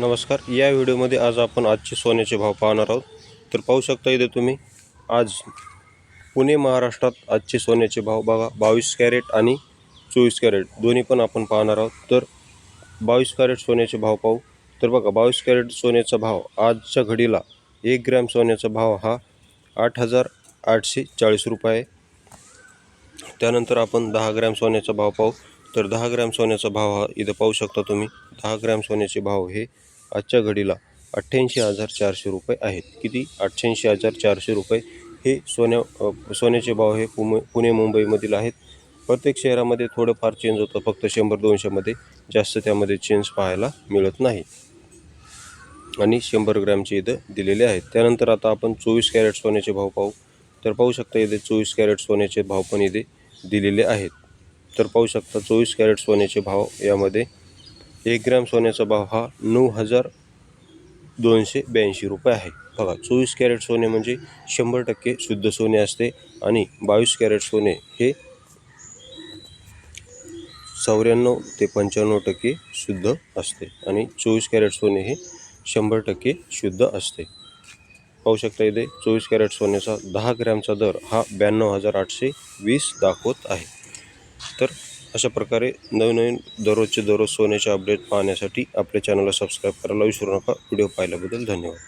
नमस्कार. या व्हिडिओमध्ये आज आपण आजचे सोन्याचे भाव पाहणार आहोत. तर पाहू शकता इथे तुम्ही आज पुणे महाराष्ट्रात आजचे सोन्याचे भाव बघा. बावीस कॅरेट आणि चोवीस कॅरेट दोन्ही पण आपण पाहणार आहोत. तर बावीस कॅरेट सोन्याचे भाव पाहू. तर बघा बावीस कॅरेट सोन्याचा भाव आजच्या घडीला एक ग्रॅम सोन्याचा भाव हा आठ हजार आठशे चाळीस रुपये आहे. त्यानंतर आपण दहा ग्रॅम सोन्याचा भाव पाहू. तर दहा ग्रॅम सोन्याचा भाव हा इथं पाहू शकता तुम्ही. दहा ग्रॅम सोन्याचे भाव हे आजच्या घडीला अठ्ठ्याऐंशी हजार चारशे रुपये आहेत. किती? अठ्ठ्याऐंशी हजार चारशे रुपये हे सोन्या सोन्याचे भाव हे पुमे पुणे मुंबईमधील आहेत. प्रत्येक शहरामध्ये थोडंफार चेंज होतं. फक्त शंभर दोनशेमध्ये जास्त त्यामध्ये चेंज पाहायला मिळत नाही. आणि शंभर ग्रॅमचे इथं दिलेले आहेत. त्यानंतर आता आपण चोवीस कॅरेट सोन्याचे भाव पाहू. तर पाहू शकता इथे चोवीस कॅरेट सोन्याचे भाव पण इथे दिलेले आहेत. तर पाहू शकता चोवीस कॅरेट सोन्याचे भाव यामध्ये एक ग्रॅम सोन्याचा भाव हा नऊ हजार दोनशे ब्याऐंशी रुपये आहे. बघा चोवीस कॅरेट सोने म्हणजे शंभर टक्के शुद्ध सोने असते आणि बावीस कॅरेट सोने हे चौऱ्याण्णव ते पंच्याण्णव टक्के शुद्ध असते आणि चोवीस कॅरेट सोने हे शंभर टक्के शुद्ध असते. पाहू शकता इथे चोवीस कॅरेट सोन्याचा दहा ग्रॅमचा दर हा ब्याण्णव हजार आठशे वीस दाखवत आहे. तर अशा प्रकारे नवनवीन दररोजचे दररोज सोन्याचे अपडेट पाहण्यासाठी आपल्या चॅनलला सबस्क्राईब करायला विसरू नका. व्हिडिओ पाहिल्याबद्दल धन्यवाद.